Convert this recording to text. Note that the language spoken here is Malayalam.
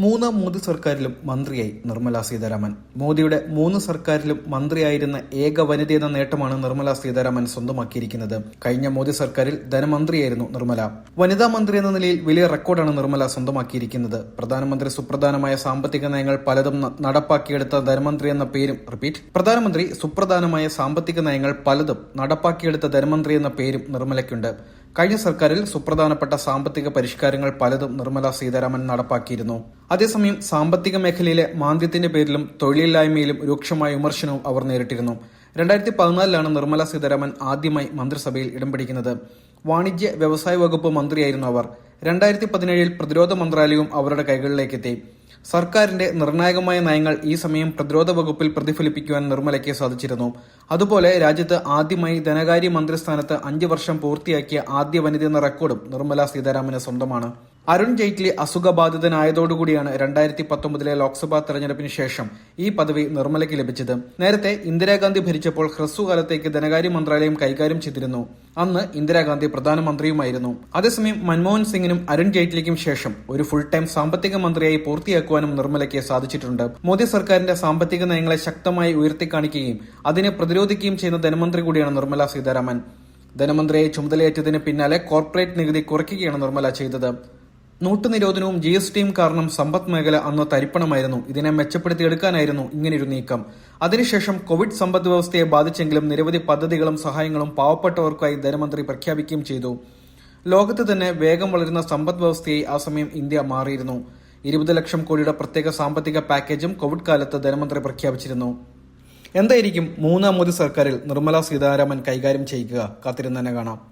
മൂന്നാം മോദി സർക്കാരിലും മന്ത്രിയായി നിർമ്മല സീതാരാമൻ. മോദിയുടെ മൂന്ന് സർക്കാരിലും മന്ത്രിയായിരുന്ന ഏക വനിതയെന്ന നേട്ടമാണ് നിർമ്മല സീതാരാമൻ സ്വന്തമാക്കിയിരിക്കുന്നത്. കഴിഞ്ഞ മോദി സർക്കാരിൽ ധനമന്ത്രിയായിരുന്നു നിർമ്മല. വനിതാ മന്ത്രി എന്ന നിലയിൽ വലിയ റെക്കോർഡാണ് നിർമ്മല സ്വന്തമാക്കിയിരിക്കുന്നത്. പ്രധാനമന്ത്രി സുപ്രധാനമായ സാമ്പത്തിക നയങ്ങൾ പലതും നടപ്പാക്കിയെടുത്ത ധനമന്ത്രി എന്ന പേരും റിപ്പീറ്റ് പ്രധാനമന്ത്രി സുപ്രധാനമായ സാമ്പത്തിക നയങ്ങൾ പലതും നടപ്പാക്കിയെടുത്ത ധനമന്ത്രി എന്ന പേരും നിർമ്മലയ്ക്കുണ്ട്. കഴിഞ്ഞ സർക്കാരിൽ സുപ്രധാനപ്പെട്ട സാമ്പത്തിക പരിഷ്കാരങ്ങൾ പലതും നിർമ്മല സീതാരാമൻ നടപ്പാക്കിയിരുന്നു. അതേസമയം സാമ്പത്തിക മേഖലയിലെ മാന്ദ്യത്തിന്റെ പേരിലും തൊഴിലില്ലായ്മയിലും രൂക്ഷമായ വിമർശനവും അവർ നേരിട്ടിരുന്നു. രണ്ടായിരത്തി പതിനാലിലാണ് നിർമ്മല സീതാരാമൻ ആദ്യമായി മന്ത്രിസഭയിൽ ഇടം പിടിക്കുന്നത്. വാണിജ്യ വ്യവസായ വകുപ്പ് മന്ത്രിയായിരുന്നു അവർ. രണ്ടായിരത്തി പതിനേഴിൽ പ്രതിരോധ മന്ത്രാലയവും അവരുടെ കൈകളിലേക്കെത്തി. സർക്കാരിന്റെ നിർണായകമായ നയങ്ങൾ ഈ സമയം പ്രതിരോധ വകുപ്പിൽ പ്രതിഫലിപ്പിക്കുവാൻ നിർമ്മലയ്ക്ക് സാധിച്ചിരുന്നു. അതുപോലെ രാജ്യത്ത് ആദ്യമായി ധനകാര്യ മന്ത്രിസ്ഥാനത്ത് അഞ്ച് വർഷം പൂർത്തിയാക്കിയ ആദ്യ വനിത എന്ന റെക്കോർഡും നിർമ്മല സീതാരാമന് സ്വന്തമാണ്. അരുൺ ജെയ്റ്റ്ലി അസുഖബാധിതനായതോടുകൂടിയാണ് രണ്ടായിരത്തി പത്തൊമ്പതിലെ ലോക്സഭാ തെരഞ്ഞെടുപ്പിന് ശേഷം ഈ പദവി നിർമ്മലയ്ക്ക് ലഭിച്ചത്. നേരത്തെ ഇന്ദിരാഗാന്ധി ഭരിച്ചപ്പോൾ ഹ്രസ്വകാലത്തേക്ക് ധനകാര്യ മന്ത്രാലയം കൈകാര്യം ചെയ്തിരുന്നു. അന്ന് ഇന്ദിരാഗാന്ധി പ്രധാനമന്ത്രിയുമായിരുന്നു. അതേസമയം മൻമോഹൻ സിംഗിനും അരുൺ ജെയ്റ്റ്ലിക്കും ശേഷം ഒരു ഫുൾ ടൈം സാമ്പത്തിക മന്ത്രിയായി പൂർത്തിയാക്കുവാനും നിർമ്മലയ്ക്ക് സാധിച്ചിട്ടുണ്ട്. മോദി സർക്കാരിന്റെ സാമ്പത്തിക നയങ്ങളെ ശക്തമായി ഉയർത്തിക്കാണിക്കുകയും അതിനെ പ്രതിരോധിക്കുകയും ചെയ്യുന്ന ധനമന്ത്രി കൂടിയാണ് നിർമ്മല സീതാരാമൻ. ധനമന്ത്രിയെ ചുമതലയേറ്റതിന് പിന്നാലെ കോർപ്പറേറ്റ് നികുതി കുറയ്ക്കുകയാണ് നിർമ്മല ചെയ്തത്. നോട്ട് നിരോധനവും ജി എസ് ടിയും കാരണം സമ്പദ് മേഖല അന്ന് തരിപ്പണമായിരുന്നു. ഇതിനെ മെച്ചപ്പെടുത്തിയെടുക്കാനായിരുന്നു ഇങ്ങനെയൊരു നീക്കം. അതിനുശേഷം കോവിഡ് സമ്പദ് വ്യവസ്ഥയെ ബാധിച്ചെങ്കിലും നിരവധി പദ്ധതികളും സഹായങ്ങളും പാവപ്പെട്ടവർക്കായി ധനമന്ത്രി പ്രഖ്യാപിക്കുകയും ചെയ്തു. ലോകത്ത് തന്നെ വേഗം വളരുന്ന സമ്പദ് വ്യവസ്ഥയായി ആ സമയം ഇന്ത്യ മാറിയിരുന്നു. ഇരുപത് ലക്ഷം കോടിയുടെ പ്രത്യേക സാമ്പത്തിക പാക്കേജും കോവിഡ് കാലത്ത് ധനമന്ത്രി പ്രഖ്യാപിച്ചിരുന്നു. എന്തായിരിക്കും മൂന്നാം മോദി സർക്കാരിൽ നിർമ്മല സീതാരാമൻ കൈകാര്യം ചെയ്യുക? കാത്തിരുന്ന് തന്നെ കാണാം.